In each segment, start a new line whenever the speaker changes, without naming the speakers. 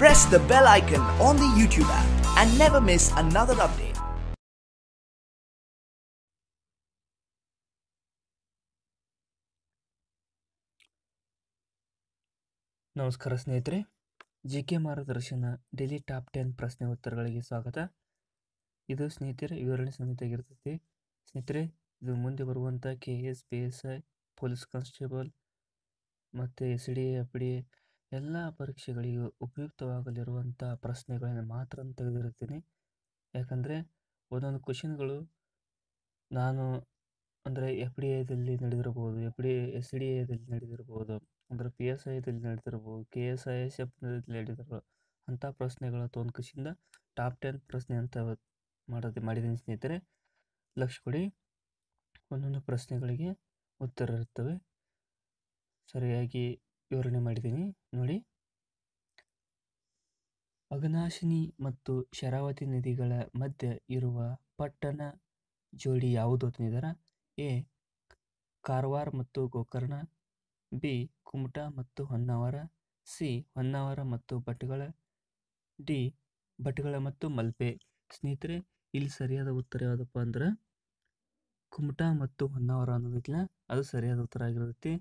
Press the bell icon on the YouTube app and never miss another update.
ನಮಸ್ಕಾರ ಸ್ನೇಹಿತರೆ, G K ಮಾರ್ಗದರ್ಶನ daily top ten ಪ್ರಶ್ನೆ ಉತ್ತರಗಳಿಗೆ ಸ್ವಾಗತ ಇದು ಸ್ನೇಹಿತರೆ, ವಿವರಣೆ ಸಮೇತವಾಗಿರ್ತೈತಿ ಸ್ನೇಹಿತರೆ, ಇದು ಮುಂದೆ ಬರುವಂಥ K S P S I police constable ಮತ್ತು ಎಸ್ ಡಿ ಎಫ್ ಡಿ ಎಲ್ಲ ಪರೀಕ್ಷೆಗಳಿಗೂ ಉಪಯುಕ್ತವಾಗಲಿರುವಂಥ ಪ್ರಶ್ನೆಗಳನ್ನು ಮಾತ್ರ ತೆಗೆದಿರುತ್ತೀನಿ. ಯಾಕಂದರೆ ಒಂದೊಂದು ಕ್ವಶನ್ಗಳು ನಾನು ಅಂದರೆ ಎಫ್ ಡಿ ಎದಲ್ಲಿ ನಡೆದಿರ್ಬೋದು ಎಫ್ ಡಿ ಎಸ್ ಡಿ ಎದಲ್ಲಿ ನಡೆದಿರ್ಬೋದು ಅಂದರೆ ಪಿ ಎಸ್ ಐದಲ್ಲಿ ನಡೆದಿರ್ಬೋದು ಕೆ ಎಸ್ ಐ ಎಸ್ ಎಫ್ನಲ್ಲಿ ನಡೆದಿರ್ಬೋದು ಅಂಥ ಪ್ರಶ್ನೆಗಳ ಒಂದು ಖುಷಿಯಿಂದ ಟಾಪ್ ಟೆನ್ ಪ್ರಶ್ನೆ ಅಂತ ಮಾಡೋದು ಮಾಡಿದ್ದೀನಿ ಸ್ನೇಹಿತರೆ. ಲಕ್ಷ ಕೊಡಿ, ಒಂದೊಂದು ಪ್ರಶ್ನೆಗಳಿಗೆ ಉತ್ತರ ಇರುತ್ತವೆ. ಸರಿಯಾಗಿ ವಿವರಣೆ ಮಾಡಿದ್ದೀನಿ. ನೋಡಿ. ಅಗನಾಶಿನಿ ಮತ್ತು ಶರಾವತಿ ನದಿಗಳ ಮಧ್ಯೆ ಇರುವ ಪಟ್ಟಣ ಜೋಡಿ ಯಾವುದು ಅಂತಂದಿದ್ದಾರೆ ಎ. ಕಾರವಾರ ಮತ್ತು ಗೋಕರ್ಣ. ಬಿ. ಕುಮಟಾ ಮತ್ತು ಹೊನ್ನಾವರ. ಸಿ. ಹೊನ್ನಾವರ ಮತ್ತು ಭಟ್ಗಳ ಡಿ. ಭಟ್ಗಳ ಮತ್ತು ಮಲ್ಪೆ. ಸ್ನೇಹಿತರೆ, ಇಲ್ಲಿ ಸರಿಯಾದ ಉತ್ತರ ಯಾವುದಪ್ಪ ಅಂದ್ರೆ ಕುಮಟಾ ಮತ್ತು ಹೊನ್ನಾವರ ಅನ್ನೋದಿಲ್ಲ ಅದು ಸರಿಯಾದ ಉತ್ತರ ಆಗಿರುತ್ತೆ.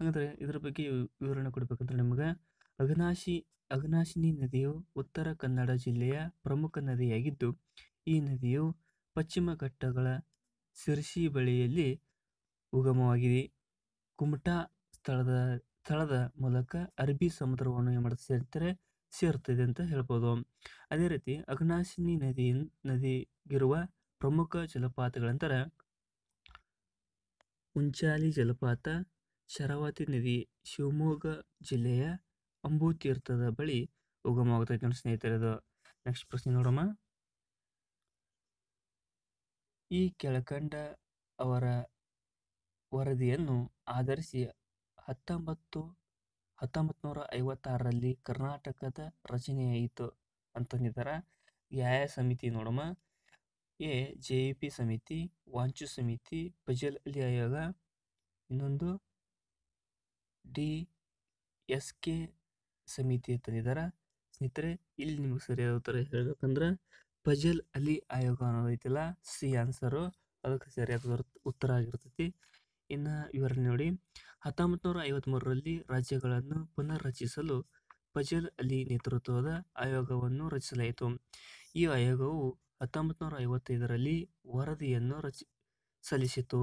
ಹಾಗಾದರೆ ಇದರ ಬಗ್ಗೆ ವಿವರಣೆ ಕೊಡಬೇಕಂದ್ರೆ ನಿಮಗೆ ಅಘನಾಶಿ ಅಘನಾಶಿನಿ ನದಿಯು ಉತ್ತರ ಕನ್ನಡ ಜಿಲ್ಲೆಯ ಪ್ರಮುಖ ನದಿಯಾಗಿದ್ದು, ಈ ನದಿಯು ಪಶ್ಚಿಮ ಘಟ್ಟಗಳ ಸಿರ್ಸಿ ಬಳಿಯಲ್ಲಿ ಉಗಮವಾಗಿದೆ. ಕುಮಟಾ ಸ್ಥಳದ ಸ್ಥಳದ ಮೂಲಕ ಅರಬ್ಬಿ ಸಮುದ್ರವನ್ನು ಏನು ಮಾಡುತ್ತೆ ಸೇರ್ತಾರೆ, ಸೇರುತ್ತದೆ ಅಂತ ಹೇಳ್ಬೋದು. ಅದೇ ರೀತಿ ಅಘನಾಶಿನಿ ನದಿ ನದಿಗಿರುವ ಪ್ರಮುಖ ಜಲಪಾತಗಳಂತಾರೆ ಉಂಚಾಲಿ ಜಲಪಾತ ಶರಾವತಿ ನದಿ ಶಿವಮೊಗ್ಗ ಜಿಲ್ಲೆಯ ಅಂಬುತೀರ್ಥದ ಬಳಿ ಉಗಮವಾಗುತ್ತೈತೆ ನೋಡಿ ಸ್ನೇಹಿತರೆ ನೆಕ್ಸ್ಟ್ ಪ್ರಶ್ನೆ ನೋಡೋಣ. ಈ ಕೆಳಕಂಡ ಅವರ ವರದಿಯನ್ನು ಆಧರಿಸಿ ಹತ್ತೊಂಬತ್ತು ಹತ್ತೊಂಬತ್ತು ನೂರ ಐವತ್ತಾರರಲ್ಲಿ ಕರ್ನಾಟಕದ ರಚನೆಯಾಯಿತು ಅಂತಂದಿದ್ದಾರೆ? ಯಾವ ಸಮಿತಿ ನೋಡಮ್ಮ ಎ, ಜೆ ಪಿ ಸಮಿತಿ, ವಾಂಚು ಸಮಿತಿ ಫಜಲ್ ಅಲಿ ಆಯೋಗ ಇನ್ನೊಂದು ಡಿ ಎಸ್ ಕೆ ಸಮಿತಿ ತಂದಿದ್ದಾರೆ ಸ್ನೇಹಿತರೆ ಇಲ್ಲಿ ನಿಮಗೆ ಸರಿಯಾದ ಉತ್ತರ ಹೇಳ್ಬೇಕಂದ್ರೆ ಫಜಲ್ ಅಲಿ ಆಯೋಗ ಅನ್ನೋದು ಐತಿಲ್ಲ ಸಿ ಆನ್ಸರು ಅದಕ್ಕೆ ಸರಿಯಾದ ಉತ್ತರ ಆಗಿರ್ತೈತಿ ಇನ್ನು ವಿವರಣೆ ನೋಡಿ. ಹತ್ತೊಂಬತ್ತು ನೂರ ಐವತ್ತ್ಮೂರರಲ್ಲಿ ರಾಜ್ಯಗಳನ್ನು ಪುನರ್ ರಚಿಸಲು ಫಜಲ್ ಅಲಿ ನೇತೃತ್ವದ ಆಯೋಗವನ್ನು ರಚಿಸಲಾಯಿತು. ಈ ಆಯೋಗವು ಹತ್ತೊಂಬತ್ತು ನೂರ ಐವತ್ತೈದರಲ್ಲಿ ವರದಿಯನ್ನು ರಚಿ ಸಲ್ಲಿಸಿತು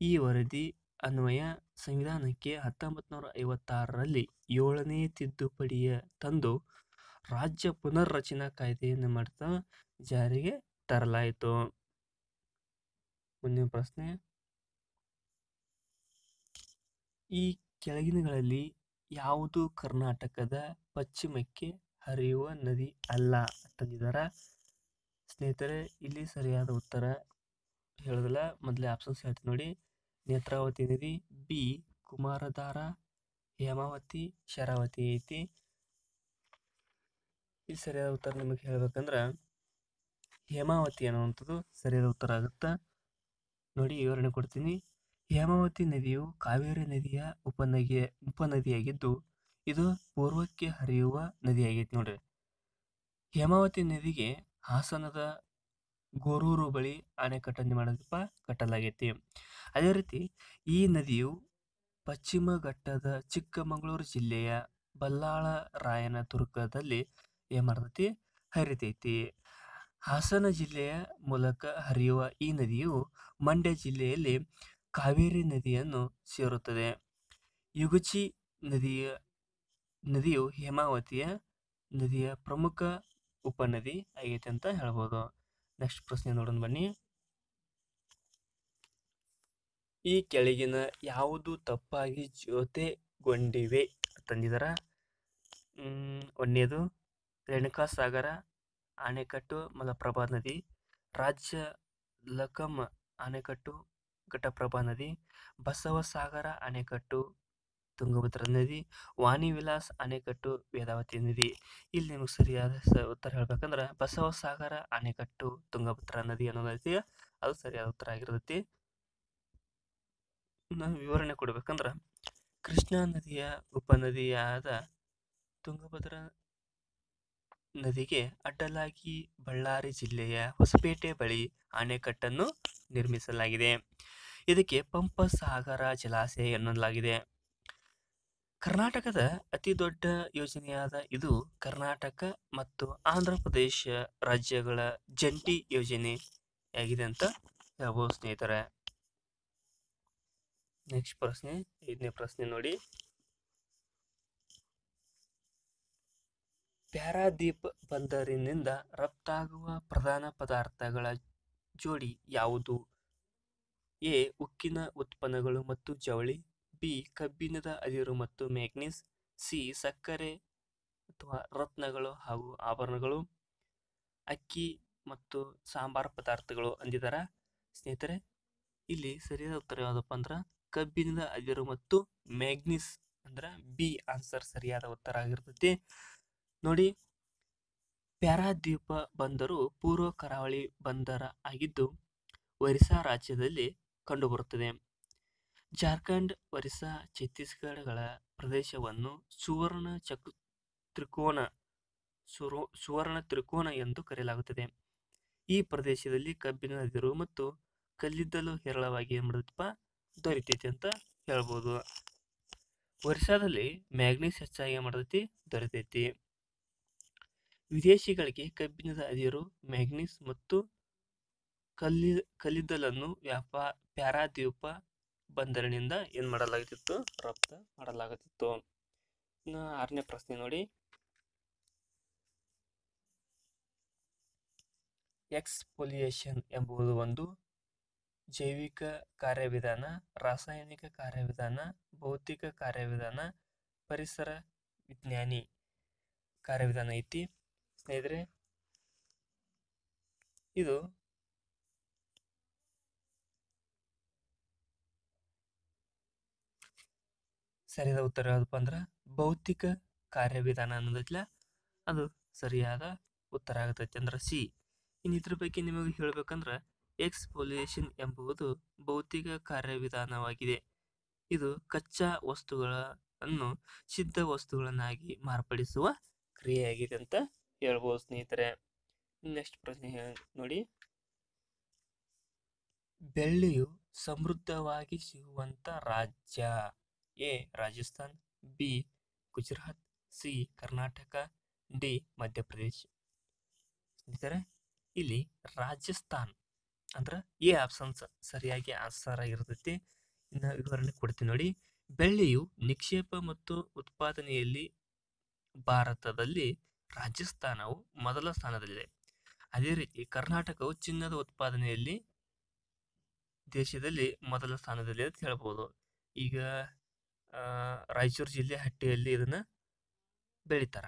ಈ ವರದಿ ಅನ್ವಯ ಸಂವಿಧಾನಕ್ಕೆ ಹತ್ತೊಂಬತ್ತು ಐವತ್ತಾರರಲ್ಲಿ ಏಳನೇ ತಿದ್ದುಪಡಿಯ ತಂದು ರಾಜ್ಯ ಪುನರ್ರಚನಾ ಕಾಯ್ದೆಯನ್ನು ಮಾಡ್ತಾ ಜಾರಿಗೆ ತರಲಾಯಿತು. ಮುಂದಿನ ಪ್ರಶ್ನೆ. ಈ ಕೆಳಗಿನಗಳಲ್ಲಿ ಯಾವುದು ಕರ್ನಾಟಕದ ಪಶ್ಚಿಮಕ್ಕೆ ಹರಿಯುವ ನದಿ ಅಲ್ಲ? ಅಂತಂದಿದ್ದಾರೆ ಸ್ನೇಹಿತರೆ, ಇಲ್ಲಿ ಸರಿಯಾದ ಉತ್ತರ ಹೇಳೋದಿಲ್ಲ. ಮೊದಲೇ ಆಪ್ಷನ್ಸ್ ಹೇಳ್ತೀನಿ ನೋಡಿ. ನೇತ್ರಾವತಿ ನದಿ ಬಿ. ಕುಮಾರಧಾರ, ಹೇಮಾವತಿ, ಶರಾವತಿ ಐತಿ. ಇಲ್ಲಿ ಸರಿಯಾದ ಉತ್ತರ ನಿಮಗೆ ಹೇಳ್ಬೇಕಂದ್ರೆ ಹೇಮಾವತಿ ಅನ್ನುವಂಥದ್ದು ಸರಿಯಾದ ಉತ್ತರ ಆಗುತ್ತೆ. ನೋಡಿ ವಿವರಣೆ ಕೊಡ್ತೀನಿ. ಹೇಮಾವತಿ ನದಿಯು ಕಾವೇರಿ ನದಿಯ ಉಪನದಿಯ, ಉಪನದಿಯಾಗಿದ್ದು ಇದು ಪೂರ್ವಕ್ಕೆ ಹರಿಯುವ ನದಿಯಾಗೈತೆ ನೋಡ್ರಿ. ಹೇಮಾವತಿ ನದಿಗೆ ಹಾಸನದ ಗೋರೂರು ಬಳಿ ಅಣೆಕಟ್ಟನ್ನು ಮಾಡೋದಪ್ಪ ಕಟ್ಟಲಾಗೈತಿ. ಅದೇ ರೀತಿ ಈ ನದಿಯು ಪಶ್ಚಿಮ ಘಟ್ಟದ ಚಿಕ್ಕಮಗಳೂರು ಜಿಲ್ಲೆಯ ಬಲ್ಲಾಳ ರಾಯನ ತುರ್ಕದಲ್ಲಿ ಏನು ಹರಿತೈತಿ. ಹಾಸನ ಜಿಲ್ಲೆಯ ಮೂಲಕ ಹರಿಯುವ ಈ ನದಿಯು ಮಂಡ್ಯ ಜಿಲ್ಲೆಯಲ್ಲಿ ಕಾವೇರಿ ನದಿಯನ್ನು ಸೇರುತ್ತದೆ. ಯುಗುಚಿ ನದಿಯ, ನದಿಯು ಹೇಮಾವತಿಯ ನದಿಯ ಪ್ರಮುಖ ಉಪನದಿ ಆಗೈತೆ ಅಂತ ಹೇಳ್ಬೋದು. ನೆಕ್ಸ್ಟ್ ಪ್ರಶ್ನೆ ನೋಡೋಣ ಬನ್ನಿ. ಈ ಕೆಳಗಿನ ಯಾವುದು ತಪ್ಪಾಗಿ ಜೊತೆಗೊಂಡಿವೆ ತಂದಿದಾರ? ರೇಣುಕಾ ಸಾಗರ ಅಣೆಕಟ್ಟು ಮಲಪ್ರಭಾ ನದಿ, ರಾಜ್ಯ ಲಕಮ್ ಅಣೆಕಟ್ಟು ಘಟಪ್ರಭಾ ನದಿ ಬಸವ ಸಾಗರ ಅಣೆಕಟ್ಟು ತುಂಗಭದ್ರಾ ನದಿ ವಾಣಿ ವಿಲಾಸ್ ಅಣೆಕಟ್ಟು ವೇದಾವತಿ ನದಿ. ಇಲ್ಲಿ ನಿಮಗೆ ಸರಿಯಾದ ಉತ್ತರ ಹೇಳ್ಬೇಕಂದ್ರೆ ಬಸವಸಾಗರ ಅಣೆಕಟ್ಟು ತುಂಗಭದ್ರಾ ನದಿ ಅನ್ನೋದೈತಿ ಅದು ಸರಿಯಾದ ಉತ್ತರ ಆಗಿರ್ತೈತಿ. ನಾನು ವಿವರಣೆ ಕೊಡ್ಬೇಕಂದ್ರೆ ಕೃಷ್ಣಾ ನದಿಯ ಉಪನದಿಯಾದ ತುಂಗಭದ್ರಾ ನದಿಗೆ ಅಡ್ಡಲಾಗಿ ಬಳ್ಳಾರಿ ಜಿಲ್ಲೆಯ ಹೊಸಪೇಟೆ ಬಳಿ ಅಣೆಕಟ್ಟನ್ನು ನಿರ್ಮಿಸಲಾಗಿದೆ. ಇದಕ್ಕೆ ಪಂಪ ಸಾಗರ ಜಲಾಶಯ ಎನ್ನಲಾಗಿದೆ. ಕರ್ನಾಟಕದ ಅತಿ ದೊಡ್ಡ ಯೋಜನೆಯಾದ ಇದು ಕರ್ನಾಟಕ ಮತ್ತು ಆಂಧ್ರ ಪ್ರದೇಶ ರಾಜ್ಯಗಳ ಜಂಟಿ ಯೋಜನೆಯಾಗಿದೆ ಅಂತ ಹೇಳ್ಬೋದು ಸ್ನೇಹಿತರೆ. ನೆಕ್ಸ್ಟ್ ಪ್ರಶ್ನೆ, ಐದನೇ ಪ್ರಶ್ನೆ ನೋಡಿ. ಪ್ಯಾರಾದೀಪ್ ಬಂದರಿನಿಂದ ರಫ್ತಾಗುವ ಪ್ರಧಾನ ಪದಾರ್ಥಗಳ ಜೋಡಿ ಯಾವುದು? ಎ, ಉಕ್ಕಿನ ಉತ್ಪನ್ನಗಳು ಮತ್ತು ಜವಳಿ. ಬಿ ಕಬ್ಬಿಣದ ಅದಿರು ಮತ್ತು ಮ್ಯಾಗ್ನೀಸ್, ಸಿ, ಸಕ್ಕರೆ ಅಥವಾ ರತ್ನಗಳು ಹಾಗೂ ಆಭರಣಗಳು, ಅಕ್ಕಿ ಮತ್ತು ಸಾಂಬಾರ ಪದಾರ್ಥಗಳು ಅಂದಿದ್ದಾರೆ ಸ್ನೇಹಿತರೆ, ಇಲ್ಲಿ ಸರಿಯಾದ ಉತ್ತರ ಯಾವುದಪ್ಪ ಅಂದ್ರೆ ಕಬ್ಬಿಣದ ಅದಿರು ಮತ್ತು ಮ್ಯಾಗ್ನೀಸ್ ಅಂದ್ರೆ ಬಿ ಆನ್ಸರ್ ಸರಿಯಾದ ಉತ್ತರ ಆಗಿರ್ತೈತಿ. ನೋಡಿ, ಪ್ಯಾರಾದ್ವೀಪ ಬಂದರು ಪೂರ್ವ ಕರಾವಳಿ ಬಂದರ ಆಗಿದ್ದು ಒರಿಸ್ಸಾ ರಾಜ್ಯದಲ್ಲಿ ಕಂಡುಬರುತ್ತದೆ. ಜಾರ್ಖಂಡ್, ಒರಿಸ್ಸಾ, ಛತ್ತೀಸ್ಗಢಗಳ ಪ್ರದೇಶವನ್ನು ಸುವರ್ಣ ಚಕ್ ತ್ರಿಕೋನ, ಸುರೋ ಸುವರ್ಣ ತ್ರಿಕೋನ ಎಂದು ಕರೆಯಲಾಗುತ್ತದೆ. ಈ ಪ್ರದೇಶದಲ್ಲಿ ಕಬ್ಬಿನ ಅದಿರು ಮತ್ತು ಕಲ್ಲಿದ್ದಲು ಹೇರಳವಾಗಿ ಏನು ಮಾಡಿದಪ್ಪ ದೊರಿತೈತಿ ಅಂತ ಹೇಳ್ಬೋದು. ಒರಿಸ್ಸಾದಲ್ಲಿ ಮ್ಯಾಗ್ನೀಸ್ ಹೆಚ್ಚಾಗಿ ಏನು ದೊರೆತೈತಿ. ವಿದೇಶಿಗಳಿಗೆ ಕಬ್ಬಿಣದ ಅದಿರು ಮ್ಯಾಗ್ನೀಸ್ ಮತ್ತು ಕಲ್ಲಿ ಕಲ್ಲಿದ್ದಲನ್ನು ವ್ಯಾಪಾ ಪ್ಯಾರಾದ್ವೀಪ ಬಂದರಿನಿಂದ ಏನು ಮಾಡಲಾಗುತ್ತಿತ್ತು? ರಫ್ತು ಮಾಡಲಾಗುತ್ತಿತ್ತು. ಇನ್ನು ಆರನೇ ಪ್ರಶ್ನೆ ನೋಡಿ. ಎಕ್ಸ್ಪೊಲಿಯೇಷನ್ ಎಂಬುದು ಒಂದು ಜೈವಿಕ ಕಾರ್ಯವಿಧಾನ, ರಾಸಾಯನಿಕ ಕಾರ್ಯವಿಧಾನ, ಭೌತಿಕ ಕಾರ್ಯವಿಧಾನ, ಪರಿಸರ ವಿಜ್ಞಾನಿ ಕಾರ್ಯವಿಧಾನ ಐತಿ. ಸ್ನೇಹಿತರೆ, ಇದು ಸರಿಯಾದ ಉತ್ತರ ಯಾವುದಪ್ಪ ಅಂದ್ರೆ ಭೌತಿಕ ಕಾರ್ಯವಿಧಾನ ಅನ್ನೋದಿಲ್ಲ ಅದು ಸರಿಯಾದ ಉತ್ತರ ಆಗತೈತಿ ಅಂದ್ರೆ ಸಿ. ಇನ್ನು ಇದ್ರ ಬಗ್ಗೆ ನಿಮಗೆ ಹೇಳ್ಬೇಕಂದ್ರೆ ಎಕ್ಸ್ಪೋಲಿಯೇಷನ್ ಎಂಬುದು ಭೌತಿಕ ಕಾರ್ಯವಿಧಾನವಾಗಿದೆ. ಇದು ಕಚ್ಚಾ ವಸ್ತುಗಳನ್ನು ಸಿದ್ಧ ವಸ್ತುಗಳನ್ನಾಗಿ ಮಾರ್ಪಡಿಸುವ ಕ್ರಿಯೆಯಾಗಿದೆ ಅಂತ ಹೇಳ್ಬೋದು ಸ್ನೇಹಿತರೆ. ನೆಕ್ಸ್ಟ್ ಪ್ರಶ್ನೆ ನೋಡಿ. ಬೆಳ್ಳಿಯು ಸಮೃದ್ಧವಾಗಿ ಸಿಗುವಂತ ರಾಜ್ಯ. A. Rajasthan, B. Gujarat, C. Karnataka, D. Madhya Pradesh. ಸ್ನೇಹಿತರೆ, ಇಲ್ಲಿ ರಾಜಸ್ಥಾನ್ ಅಂದ್ರೆ ಎ ಆಪ್ಷನ್ಸ್ ಸರಿಯಾಗಿ ಆನ್ಸರ್ ಆಗಿರ್ತೈತಿ. ಇನ್ನು ವಿವರಣೆ ಕೊಡ್ತೀನಿ ನೋಡಿ. ಬೆಳ್ಳಿಯು ನಿಕ್ಷೇಪ ಮತ್ತು ಉತ್ಪಾದನೆಯಲ್ಲಿ ಭಾರತದಲ್ಲಿ ರಾಜಸ್ಥಾನವು ಮೊದಲ ಸ್ಥಾನದಲ್ಲಿದೆ. ಅದೇ ರೀತಿ ಕರ್ನಾಟಕವು ಚಿನ್ನದ ಉತ್ಪಾದನೆಯಲ್ಲಿ ದೇಶದಲ್ಲಿ ಮೊದಲ ಸ್ಥಾನದಲ್ಲಿದೆ ಅಂತ ಹೇಳ್ಬೋದು. ಈಗ ರಾಯಚೂರು ಜಿಲ್ಲೆ ಹಟ್ಟಿಯಲ್ಲಿ ಇದನ್ನು ಬೆಳಿತಾರ.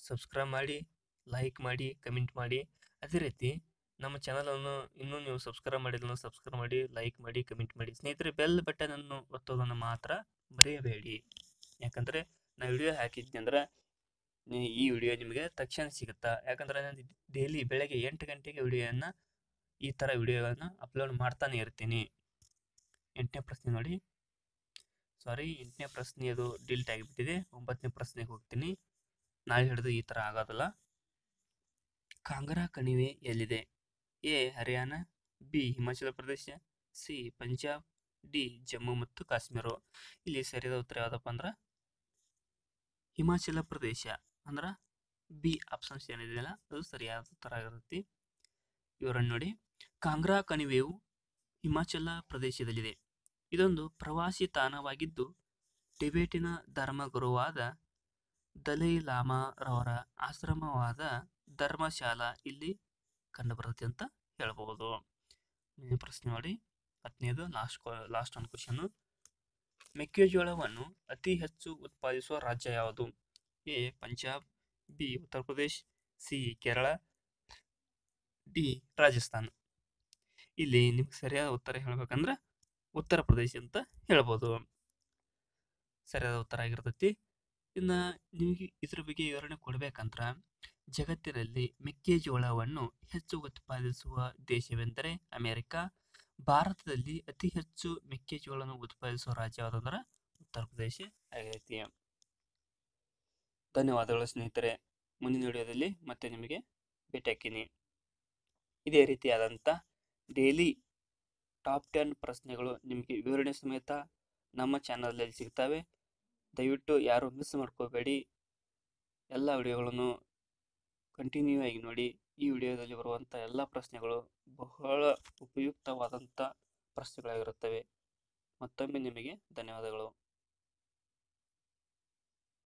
ಸಬ್ಸ್ಕ್ರೈಬ್ ಮಾಡಿ ಲೈಕ್ ಮಾಡಿ ಕಮೆಂಟ್ ಮಾಡಿ. ಅದೇ ರೀತಿ ನಮ್ಮ ಚಾನಲನ್ನು ಇನ್ನೂ ನೀವು ಸಬ್ಸ್ಕ್ರೈಬ್ ಮಾಡಿಲ್ಲ ಸಬ್ಸ್ಕ್ರೈಬ್ ಮಾಡಿ ಲೈಕ್ ಮಾಡಿ ಕಮೆಂಟ್ ಮಾಡಿ. ಸ್ನೇಹಿತರೆ ಬೆಲ್ ಅನ್ನು ಒತ್ತೋದನ್ನು ಮಾತ್ರ ಮರೆಯಬೇಡಿ. ಯಾಕಂದ್ರೆ ನಾ ವಿಡಿಯೋ ಹಾಕಿದ್ನಿ ಅಂದ್ರೆ ಈ ವಿಡಿಯೋ ನಿಮಗೆ ತಕ್ಷಣ ಸಿಗುತ್ತಾ? ಯಾಕಂದ್ರೆ ನಾನು ಡೈಲಿ ಬೆಳಗ್ಗೆ ಎಂಟು ಗಂಟೆಗೆ ವಿಡಿಯೋನ ಈ ಥರ ವಿಡಿಯೋಗಳನ್ನು ಅಪ್ಲೋಡ್ ಮಾಡ್ತಾನೆ ಇರ್ತೀನಿ. ಎಂಟನೇ ಪ್ರಶ್ನೆ ನೋಡಿ. ಸಾರಿ ಎಂಟನೇ ಪ್ರಶ್ನೆ ಅದು ಡಿಲ್ಟ್ ಆಗಿಬಿಟ್ಟಿದೆ. ಒಂಬತ್ತನೇ ಪ್ರಶ್ನೆಗೆ ಹೋಗ್ತೀನಿ. ನಾಳೆ ಹಿಡಿದು ಈ ಥರ ಆಗೋದಲ್ಲ. ಕಾಂಗ್ರಾ ಕಣಿವೆ ಎಲ್ಲಿದೆ? A, Haryana, B, Himachal Pradesh, C, Punjab, D, Jammu ಮತ್ತು ಕಾಶ್ಮೀರ. ಇಲ್ಲಿ ಸರಿಯಾದ ಉತ್ತರ ಯಾವುದಪ್ಪ ಅಂದ್ರೆ ಹಿಮಾಚಲ ಪ್ರದೇಶ. ಅಂದ್ರೆ ಬಿ ಆಪ್ಷನ್ಸ್ ಏನಿದೆಯಲ್ಲ, ಅದು ಸರಿಯಾದ ಉತ್ತರ ಆಗಿರುತ್ತೆ. ಇವರನ್ನು ನೋಡಿ. ಕಾಂಗ್ರಾ ಕಣಿವೆಯು ಹಿಮಾಚಲ ಪ್ರದೇಶದಲ್ಲಿದೆ. ಇದೊಂದು ಪ್ರವಾಸಿ ತಾಣವಾಗಿದ್ದು, ಟಿಬೆಟಿನ ಧರ್ಮಗುರುವಾದ ದಲೈ ಲಾಮಾರವರ ಆಶ್ರಮವಾದ ಧರ್ಮಶಾಲಾ ಇಲ್ಲಿ ಕಂಡುಬರುತ್ತೆ ಅಂತ ಹೇಳಬಹುದು ಪ್ರಶ್ನೆ ಮಾಡಿ ಹತ್ತನೇದು ಲಾಸ್ಟ್ ಲಾಸ್ಟ್ ಒಂದು ಕ್ವಶನ್ ಮೆಕ್ಕೆಜೋಳವನ್ನು ಅತಿ ಹೆಚ್ಚು ಉತ್ಪಾದಿಸುವ ರಾಜ್ಯ ಯಾವುದು? A, Punjab, B, Uttar Pradesh, C, Kerala, D, Rajasthan. ಇಲ್ಲಿ ನಿಮ್ಗೆ ಸರಿಯಾದ ಉತ್ತರ ಹೇಳ್ಬೇಕಂದ್ರೆ ಉತ್ತರ ಪ್ರದೇಶ ಅಂತ ಹೇಳ್ಬೋದು. ಸರಿಯಾದ ಉತ್ತರ ಆಗಿರ್ತೈತಿ. ಇನ್ನು ನಿಮಗೆ ಇದ್ರ ಬಗ್ಗೆ ವಿವರಣೆ ಕೊಡ್ಬೇಕಂದ್ರ ಜಗತ್ತಿನಲ್ಲಿ ಮೆಕ್ಕೆಜೋಳವನ್ನು ಹೆಚ್ಚು ಉತ್ಪಾದಿಸುವ ದೇಶವೆಂದರೆ ಅಮೆರಿಕ. ಭಾರತದಲ್ಲಿ ಅತಿ ಹೆಚ್ಚು ಮೆಕ್ಕೆಜೋಳವನ್ನು ಉತ್ಪಾದಿಸುವ ರಾಜ್ಯ ಯಾವುದಂದ್ರೆ ಉತ್ತರ ಪ್ರದೇಶ ಆಗೈತಿ. ಧನ್ಯವಾದಗಳು ಸ್ನೇಹಿತರೆ. ಮುಂದಿನ ವಿಡಿಯೋದಲ್ಲಿ ಮತ್ತೆ ನಿಮಗೆ ಭೇಟಿ ಹಾಕಿನಿ ಇದೇ ರೀತಿಯಾದಂಥ ಡೈಲಿ ಟಾಪ್ ಟೆನ್ ಪ್ರಶ್ನೆಗಳು ನಿಮಗೆ ವಿವರಣೆ ಸಮೇತ ನಮ್ಮ ಚಾನಲಲ್ಲಿ ಸಿಗ್ತವೆ. ದಯವಿಟ್ಟು ಯಾರು ಮಿಸ್ ಮಾಡ್ಕೋಬೇಡಿ. ಎಲ್ಲ ವಿಡಿಯೋಗಳನ್ನು ಕಂಟಿನ್ಯೂ ಆಗಿ ನೋಡಿ. ಈ ವಿಡಿಯೋದಲ್ಲಿ ಬರುವಂಥ ಎಲ್ಲ ಪ್ರಶ್ನೆಗಳು ಬಹಳ ಉಪಯುಕ್ತವಾದಂಥ ಪ್ರಶ್ನೆಗಳಾಗಿರುತ್ತವೆ. ಮತ್ತೊಮ್ಮೆ ನಿಮಗೆ ಧನ್ಯವಾದಗಳು.